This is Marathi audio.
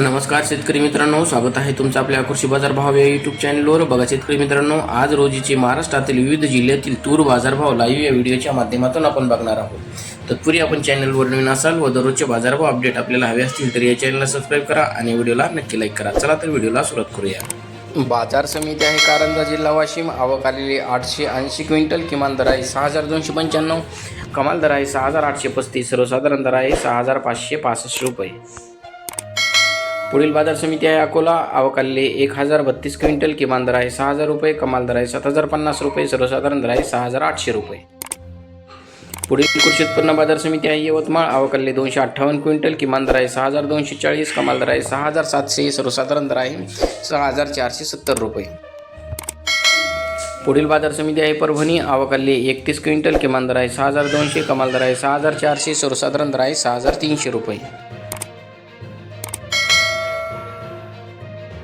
नमस्कार शेतकरी मित्रांनो स्वागत आहे तुमचं आपल्या कृषी बाजार भाव या युट्यूब चॅनलवर बघा शेतकरी मित्रांनो आज रोजीचे महाराष्ट्रातील विविध जिल्ह्यातील तूर बाजारभाव लाईव्ह या व्हिडिओच्या माध्यमातून आपण बघणार आहोत. तत्पूर्वी आपण चॅनलवर नवीन असाल व दररोजचे बाजारभाव अपडेट आपल्याला हवे असतील तर या चॅनलला सबस्क्राईब करा आणि व्हिडिओला नक्की लाईक करा. चला तर व्हिडिओला सुरुवात करूया. बाजार समिती आहे कारंजा जिल्हा वाशिम. आवक आलेली आठशे ऐंशी क्विंटल किमान दर आहे सहा हजार दोनशे पंच्याण्णव कमाल दर आहे सहा हजार आठशे पस्तीस सर्वसाधारण दर आहे सहा हजार पाचशे पासष्ट रुपये. पुढील बाजार समिती आहे अकोला. अवकालले एक हजार बत्तीस क्विंटल. किमान दर आहे सहा हजार रुपये. कमाल दर आहे सात हजार पन्नास रुपये. सर्वसाधारण दर आहे सहा हजार आठशे रुपये. पुढील कृषी उत्पन्न बाजार समिती आहे यवतमाळ. अवकालले दोनशे अठ्ठावन्न क्विंटल. किमान दर आहे सहा हजार दोनशे चाळीस. कमाल दर आहे सहा हजार सातशे. सर्वसाधारण दर आहे सहा हजार चारशे सत्तर रुपये. पुढील बाजार समिती आहे परभणी. अवकालले एकतीस क्विंटल. किमान दर आहे सहा हजार दोनशे. कमाल दर आहे सहा हजार चारशे. सर्वसाधारण दर आहे सहा हजार तीनशे रुपये.